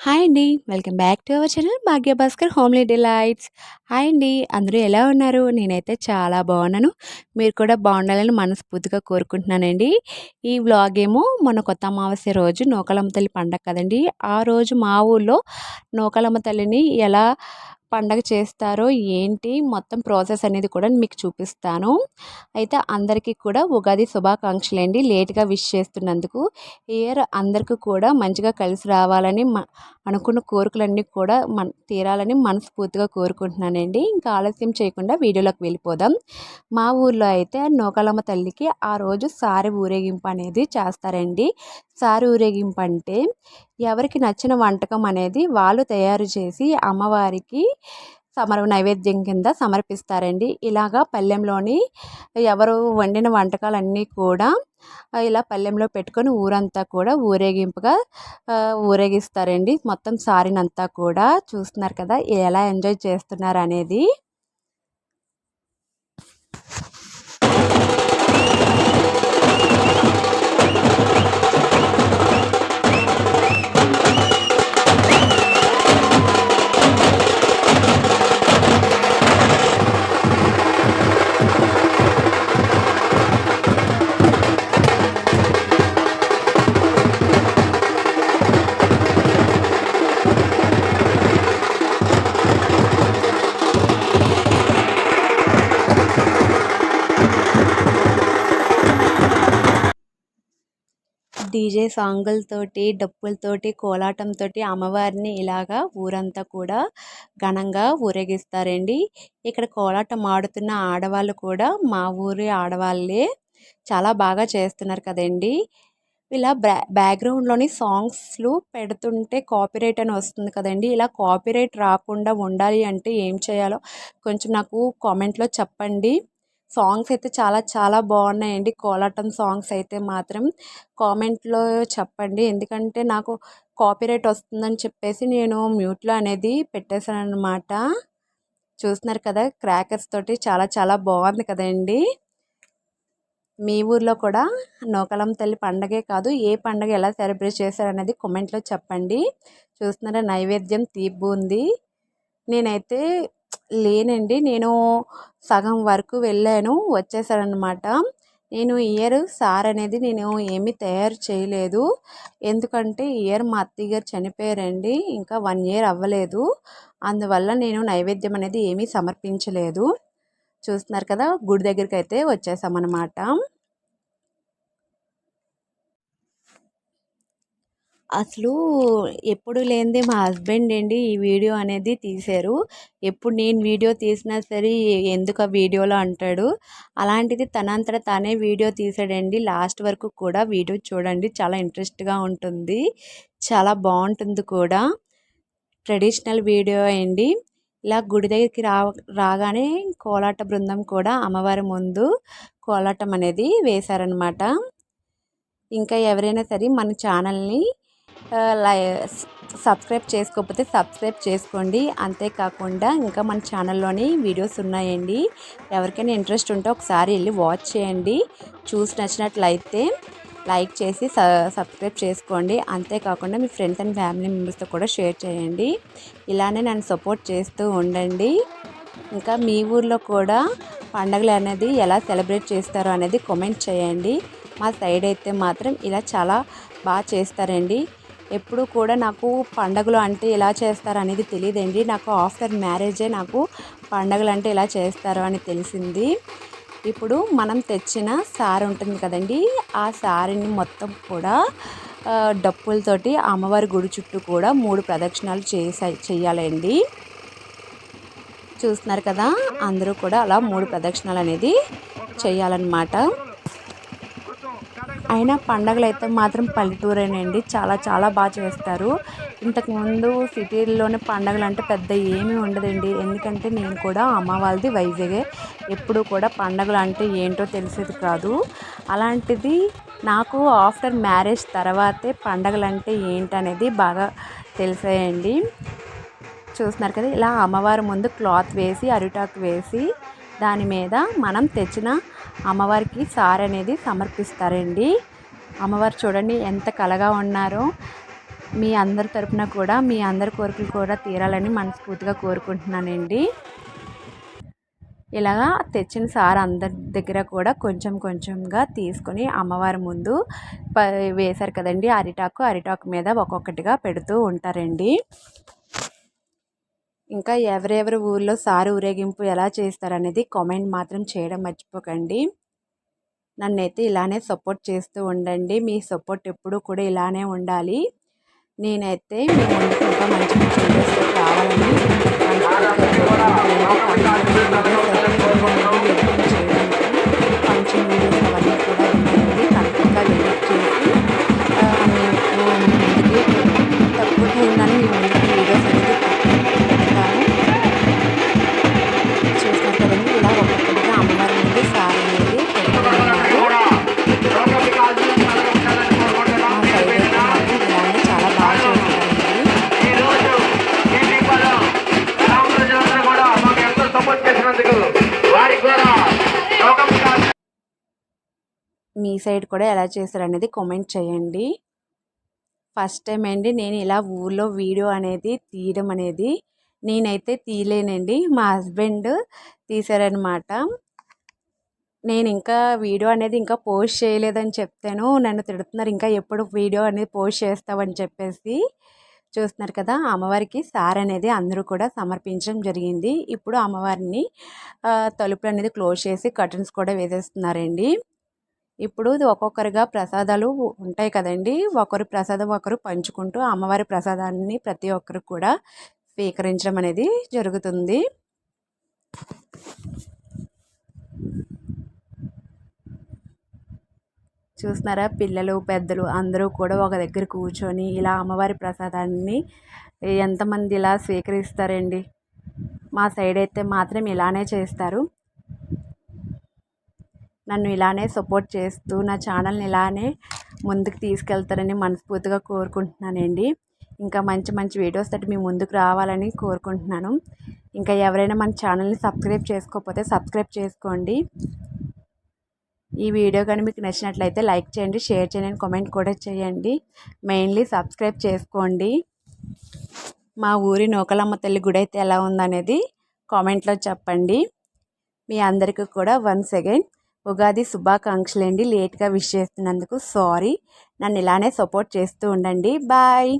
Hi అండి. Welcome back to our channel Bhagya Bhaskar homely delights. Hi అండి. అందరూ ఎలా ఉన్నారు? నేనైతే చాలా బాగున్నాను. మీరు కూడా బాగుండాలని మనస్ఫూర్తిగా కోరుకుంటున్నానండి. ఈ వ్లాగ్ ఏమో మన కొత్త అమావాస్య రోజు నూకలమ్మ తల్లి పండగ కదండి. ఆ రోజు మా ఊళ్ళో నూకలమ్మ తల్లిని ఎలా పండగ చేస్తారో ఏంటి మొత్తం ప్రాసెస్ అనేది కూడా మీకు చూపిస్తాను. అయితే అందరికీ కూడా ఉగాది శుభాకాంక్షలు అండి లేట్గా విష్ చేస్తున్నందుకు. ఇయర్ అందరికీ కూడా మంచిగా కలిసి రావాలని అనుకున్న కోరికలన్నీ కూడా మన తీరాలని మనస్ఫూర్తిగా కోరుకుంటున్నానండి. ఇంకా ఆలస్యం చేయకుండా వీడియోలోకి వెళ్ళిపోదాం. మా ఊర్లో అయితే నూకలమ్మ తల్లికి ఆ రోజు సారి ఊరేగింపు అనేది చేస్తారండి. సారి ఊరేగింపు అంటే ఎవరికి నచ్చిన వంటకం అనేది వాళ్ళు తయారు చేసి అమ్మవారికి సమర నైవేద్యం కింద సమర్పిస్తారండి. ఇలాగా పల్లెంలోని ఎవరు వండిన వంటకాలన్నీ కూడా ఇలా పల్లెంలో పెట్టుకొని ఊరంతా కూడా ఊరేగింపుగా ఊరేగిస్తారండి. మొత్తం సారినంతా కూడా చూస్తున్నారు కదా ఎలా ఎంజాయ్ చేస్తున్నారు అనేది. డీజే సాంగులతోటి డప్పులతోటి కోలాటంతో అమ్మవారిని ఇలాగా ఊరంతా కూడా ఘనంగా ఊరేగిస్తారండి. ఇక్కడ కోలాటం ఆడుతున్న ఆడవాళ్ళు కూడా మా ఊరి ఆడవాళ్ళే చాలా బాగా చేస్తున్నారు కదండి. ఇలా బ్యా బ్యాక్గ్రౌండ్లోని సాంగ్స్లు పెడుతుంటే కాపీరైట్ అని వస్తుంది కదండి. ఇలా కాపీరైట్ రాకుండా ఉండాలి అంటే ఏం చేయాలో కొంచెం నాకు కామెంట్లో చెప్పండి. సాంగ్స్ అయితే చాలా చాలా బాగున్నాయండి. కోలాటం సాంగ్స్ అయితే మాత్రం కామెంట్లో చెప్పండి. ఎందుకంటే నాకు కాపీరైట్ వస్తుందని చెప్పేసి నేను మ్యూట్లో అనేది పెట్టేశాను అనమాట చూస్తున్నారు కదా క్రాకర్స్ తోటి చాలా చాలా బాగుంది కదండి. మీ ఊర్లో కూడా నూకలం తల్లి పండగే కాదు ఏ పండగ ఎలా సెలబ్రేట్ చేశారనేది కామెంట్లో చెప్పండి. చూస్తున్నారా నైవేద్యం తీపు ఉంది నేనైతే లేనండి. నేను సగం వరకు వెళ్ళాను వచ్చేసానమాట నేను ఇయర్ సార్ అనేది నేను ఏమీ తయారు చేయలేదు. ఎందుకంటే ఇయర్ మా అత్తయ్య గారు చనిపోయారండి. ఇంకా వన్ ఇయర్ అవ్వలేదు. అందువల్ల నేను నైవేద్యం అనేది ఏమీ సమర్పించలేదు. చూస్తున్నారు కదా గుడి దగ్గరికి అయితే వచ్చేసామన్నమాట. అసలు ఎప్పుడు లేనిదే మా హస్బెండ్ అండి ఈ వీడియో అనేది తీశారు. ఎప్పుడు నేను వీడియో తీసినా సరే ఎందుకు ఆ వీడియోలో అంటాడు. అలాంటిది తనంతట తానే వీడియో తీసాడండి లాస్ట్ వరకు కూడా వీడియో చూడండి. చాలా ఇంట్రెస్ట్గా ఉంటుంది. చాలా బాగుంటుంది కూడా. ట్రెడిషనల్ వీడియో అండి. ఇలా గుడి దగ్గరికి రా రాగానే కోలాట బృందం కూడా అమ్మవారి ముందు కోలాటం అనేది వేశారనమాట ఇంకా ఎవరైనా సరే మన ఛానల్ని సబ్స్క్రైబ్ చేసుకోకపోతే సబ్స్క్రైబ్ చేసుకోండి. అంతేకాకుండా ఇంకా మన ఛానల్లోని వీడియోస్ ఉన్నాయండి. ఎవరికైనా ఇంట్రెస్ట్ ఉంటే ఒకసారి వెళ్ళి వాచ్ చేయండి. చూసి నచ్చినట్లయితే లైక్ చేసి సబ్స్క్రైబ్ చేసుకోండి. అంతేకాకుండా మీ ఫ్రెండ్స్ అండ్ ఫ్యామిలీ మెంబర్స్తో కూడా షేర్ చేయండి. ఇలానే నన్ను సపోర్ట్ చేస్తూ ఉండండి. ఇంకా మీ ఊర్లో కూడా పండగలు అనేది ఎలా సెలబ్రేట్ చేస్తారో అనేది కామెంట్ చేయండి. మా సైడ్ అయితే మాత్రం ఇలా చాలా బాగా చేస్తారండి. ఎప్పుడు కూడా నాకు పండగలు అంటే ఎలా చేస్తారు అనేది తెలియదండి. నాకు ఆఫ్టర్ మ్యారేజే నాకు పండగలు అంటే ఎలా చేస్తారు అని తెలిసింది. ఇప్పుడు మనం తెచ్చిన సారీ ఉంటుంది కదండి ఆ సారీని మొత్తం కూడా డప్పులతోటి అమ్మవారి గుడి చుట్టూ కూడా మూడు ప్రదక్షిణాలు చేసా చేయాలండి. చూస్తున్నారు కదా అందరూ కూడా అలా మూడు ప్రదక్షిణాలు అనేది చేయాలన్నమాట. అయినా పండగలు అయితే మాత్రం పల్లెటూరేనండి. చాలా చాలా బాగా చేస్తారు. ఇంతకుముందు సిటీల్లోనే పండగలు అంటే పెద్ద ఏమీ ఉండదండి. ఎందుకంటే నేను కూడా అమ్మ వాళ్ళది వైజాగే. ఎప్పుడు కూడా పండగలు అంటే ఏంటో తెలిసేది కాదు. అలాంటిది నాకు ఆఫ్టర్ మ్యారేజ్ తర్వాతే పండగలు అంటే ఏంటనేది బాగా తెలిసాయండి. చూస్తున్నారు కదా ఇలా అమ్మవారి ముందు క్లాత్ వేసి అరిటాకు వేసి దాని మీద మనం తెచ్చిన అమ్మవారికి సార్ అనేది సమర్పిస్తారండి. అమ్మవారు చూడండి ఎంత కలగా ఉన్నారో. మీ అందరి తరపున కూడా మీ అందరి కోరికలు కూడా తీరాలని మనస్ఫూర్తిగా కోరుకుంటున్నానండి. ఇలాగా తెచ్చిన సార్ అందరి దగ్గర కూడా కొంచెం కొంచెంగా తీసుకొని అమ్మవారి ముందు ప వేశారు కదండి. అరిటాకు అరిటాకు మీద ఒక్కొక్కటిగా పెడుతూ ఉంటారండి. ఇంకా ఎవరెవరి ఊర్లో సారు ఊరేగింపు ఎలా చేస్తారనేది కామెంట్ మాత్రం చేయడం మర్చిపోకండి. నన్నైతే ఇలానే సపోర్ట్ చేస్తూ ఉండండి. మీ సపోర్ట్ ఎప్పుడూ కూడా ఇలానే ఉండాలి. నేనైతే మీ ముందుకు ఇంకా మంచి మంచి వీడియోస్ రావాలని మీ సైడ్ కూడా ఎలా చేశారనేది అనేది కామెంట్ చేయండి. ఫస్ట్ టైం అండి నేను ఇలా ఊర్లో వీడియో అనేది తీయడం అనేది. నేనైతే తీయలేనండి. మా హస్బెండ్ తీశారనమాట నేను ఇంకా వీడియో అనేది ఇంకా పోస్ట్ చేయలేదని చెప్తాను. నన్ను తిడుతున్నారు ఇంకా ఎప్పుడు వీడియో అనేది పోస్ట్ చేస్తావని చెప్పేసి చూస్తున్నారు కదా అమ్మవారికి సార్ అనేది అందరూ కూడా సమర్పించడం జరిగింది. ఇప్పుడు అమ్మవారిని తలుపులు అనేది క్లోజ్ చేసి కర్టన్స్ కూడా వేసేస్తున్నారండి. ఇప్పుడు ఇది ఒక్కొక్కరిగా ప్రసాదాలు ఉంటాయి కదండి. ఒకరు ప్రసాదం ఒకరు పంచుకుంటూ అమ్మవారి ప్రసాదాన్ని ప్రతి ఒక్కరు కూడా స్వీకరించడం అనేది జరుగుతుంది. చూస్తున్నారా? పిల్లలు పెద్దలు అందరూ కూడా ఒక దగ్గర కూర్చొని ఇలా అమ్మవారి ప్రసాదాన్ని ఎంతమంది ఇలా స్వీకరిస్తారండి? మా సైడ్ అయితే మాత్రం ఇలానే చేస్తారు. నన్ను ఇలానే సపోర్ట్ చేస్తూ నా ఛానల్ని ఇలానే ముందుకు తీసుకెళ్తారని మనస్ఫూర్తిగా కోరుకుంటున్నానండి. ఇంకా మంచి మంచి వీడియోస్ తోటి మీ ముందుకు రావాలని కోరుకుంటున్నాను. ఇంకా ఎవరైనా మన ఛానల్ని సబ్స్క్రైబ్ చేసుకోకపోతే సబ్స్క్రైబ్ చేసుకోండి. ఈ వీడియో కానీ మీకు నచ్చినట్లయితే లైక్ చేయండి షేర్ చేయండి కామెంట్ కూడా చేయండి. మెయిన్లీ సబ్స్క్రైబ్ చేసుకోండి. మా ఊరి నూకలమ్మ తల్లి గుడి అయితే ఎలా ఉందనేది కామెంట్లో చెప్పండి. మీ అందరికీ కూడా వన్స్ అగైన్ ఉగాది శుభాకాంక్షలు అండి లేట్గా విష్ చేస్తున్నందుకు సారీ. నన్ను ఇలానే సపోర్ట్ చేస్తూ ఉండండి. బాయ్.